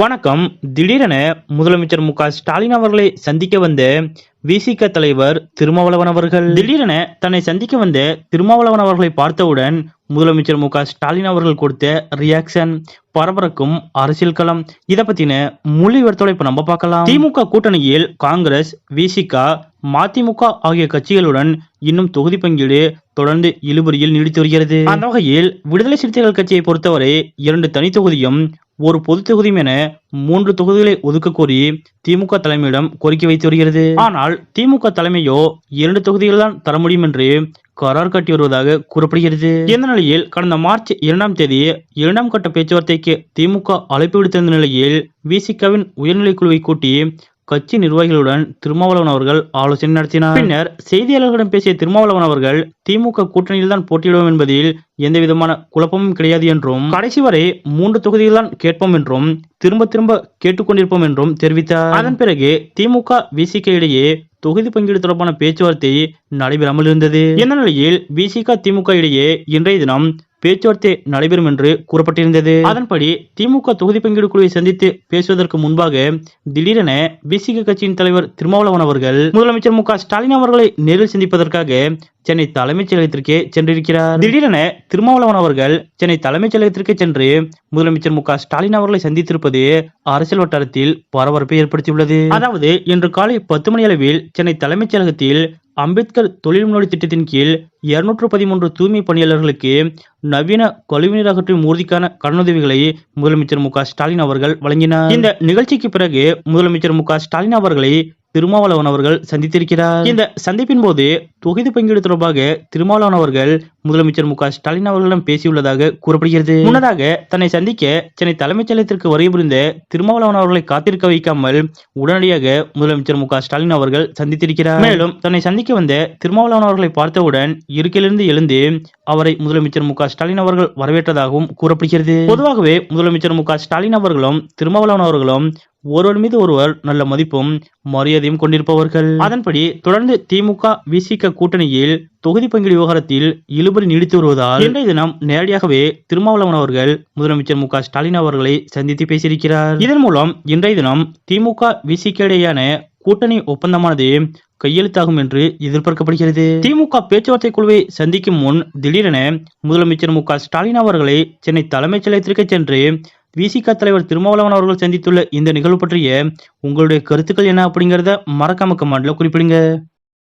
வணக்கம். திடீரென முதலமைச்சர் மு க ஸ்டாலின் அவர்களை சந்திக்க வந்த விசிக தலைவர் திருமாவளவன் அவர்கள். திடீரென தன்னை சந்திக்க வந்த திருமாவளவன் அவர்களை பார்த்தவுடன் முதலமைச்சர் மு க ஸ்டாலின் அவர்கள் கொடுத்த ரியாக்ஷன் பரபரக்கும் அரசியல் களம். இதை பத்தின முழு விவரத்தோட இப்ப நம்ம பார்க்கலாம். திமுக கூட்டணியில் காங்கிரஸ் விசிகா மதிமுக ஆகிய கட்சிகளுடன் இன்னும் தொகுதி பங்கீடு தொடர்ந்து இழுபறியில் நீடித்து வருகிறது. அந்த வகையில் விடுதலை சிறுத்தைகள் கட்சியை பொறுத்தவரை இரண்டு தனி தொகுதியும் ஒரு பொது தொகுதியும் என மூன்று தொகுதிகளை ஒதுக்க கோரி திமுக தலைமையிடம் கோரிக்கை வைத்து வருகிறது. ஆனால் திமுக தலைமையோ இரண்டு தொகுதிகள் தான் தர முடியும் என்று கரார் காட்டி வருவதாக கூறப்படுகிறது. இந்த நிலையில் கடந்த மார்ச் இரண்டாம் தேதி இரண்டாம் கட்ட பேச்சுவார்த்தைக்கு திமுக அழைப்பு விடுத்திருந்த நிலையில் விசிகவின் உயர்நிலை குழுவை கூட்டி கட்சி நிர்வாகிகளுடன் திருமாவளவன் அவர்கள் ஆலோசனை நடத்தினார். பின்னர் செய்தியாளர்களிடம் பேசிய திருமாவளவன் அவர்கள் திமுக கூட்டணியில் தான் போட்டியிடுவோம் என்பதில் எந்த விதமான குழப்பமும் கிடையாது என்றும் கடைசி வரை மூன்று தொகுதியில் தான் கேட்போம் என்றும் திரும்ப திரும்ப கேட்டுக்கொண்டிருப்போம் என்றும் தெரிவித்தார். அதன் பிறகு திமுக விசிக இடையே தொகுதி பங்கீடு தொடர்பான பேச்சுவார்த்தை நடைபெறாமல் இருந்தது. இந்த நிலையில் விசிக திமுக இடையே இன்றைய தினம் பேச்சுவார்த்தை நடைபெறும் என்று கூறப்பட்டிருந்தது. அதன்படி திமுக தொகுதி பங்கீடு குழுவை சந்தித்து பேசுவதற்கு முன்பாக திடீரென பிசிக கட்சியின் தலைவர் திருமாவளவன் அவர்கள் முதலமைச்சர் மு ஸ்டாலின் அவர்களை நேரில் சந்திப்பதற்காக சென்னை தலைமைச் செயலகத்திற்கே சென்றிருக்கிறார். திடீரென திருமாவளவன் அவர்கள் சென்னை தலைமைச் செயலகத்திற்கு சென்று முதலமைச்சர் மு ஸ்டாலின் அவர்களை சந்தித்திருப்பது அரசியல் வட்டாரத்தில் பரபரப்பை ஏற்படுத்தியுள்ளது. அதாவது இன்று காலை பத்து மணி அளவில் சென்னை தலைமைச் செயலகத்தில் அம்பேத்கர் தொழில் முன்னோடி திட்டத்தின் கீழ் இருநூற்று பதிமூன்று தூய்மை பணியாளர்களுக்கு நவீன கழிவுநீர் அகற்றும் ஊர்திக்கான கடனுதவிகளை முதலமைச்சர் மு ஸ்டாலின் அவர்கள் வழங்கினார். இந்த நிகழ்ச்சிக்கு பிறகு முதலமைச்சர் மு ஸ்டாலின் அவர்களை திருமாவளவன் அவர்கள் சந்தித்திருக்கிறார். இந்த சந்திப்பின் போது தொகுதி பங்கீடு தொடர்பாக திருமாவளவன் அவர்கள் முதலமைச்சர் மு ஸ்டாலின் அவர்களிடம் பேசியுள்ளதாக கூறப்படுகிறது. முன்னதாக தன்னை சந்திக்க சென்னை தலைமைச் செயலகத்திற்கு வருகை புரிந்த திருமாவளவன் அவர்களை காத்திருக்க வைக்காமல் உடனடியாக முதலமைச்சர் மு ஸ்டாலின் அவர்கள் சந்தித்திருக்கிறார். மேலும் தன்னை சந்திக்க வந்த திருமாவளவன் அவர்களை பார்த்தவுடன் இருக்கையிலிருந்து எழுந்து அவரை முதலமைச்சர் மு ஸ்டாலின் அவர்கள் வரவேற்றதாகவும் கூறப்படுகிறது. பொதுவாகவே முதலமைச்சர் மு ஸ்டாலின் அவர்களும் திருமாவளவன் அவர்களும் ஒருவர் மீது ஒருவர் நல்ல மதிப்பும் மரியாதையும் கொண்டிருப்பவர்கள். அதன்படி தொடர்ந்து திமுக விசிக கூட்டணியில் தொகுதி பங்கீடு விவகாரத்தில் இழுபறி நீடித்து வருவதால் இன்றைய தினம் நேரடியாகவே திருமாவளவன் அவர்கள் முதலமைச்சர் மு ஸ்டாலின் அவர்களை சந்தித்து பேசியிருக்கிறார். இதன் மூலம் இன்றைய தினம் திமுக விசிக இடையேயான கூட்டணி ஒப்பந்தமானது கையெழுத்தாகும் என்று எதிர்பார்க்கப்படுகிறது. திமுக பேச்சுவார்த்தை குழுவை சந்திக்கும் முன் திடீரென முதலமைச்சர் மு ஸ்டாலின் அவர்களை சென்னை தலைமைச் செயலகத்திற்கு சென்று விசிக தலைவர் திருமாவளவன் அவர்கள் சந்தித்துள்ள இந்த நிகழ்வு பற்றிய உங்களுடைய கருத்துக்கள் என்ன அப்படிங்கறத மறக்காம கமெண்ட்ல குறிப்பிடுங்க.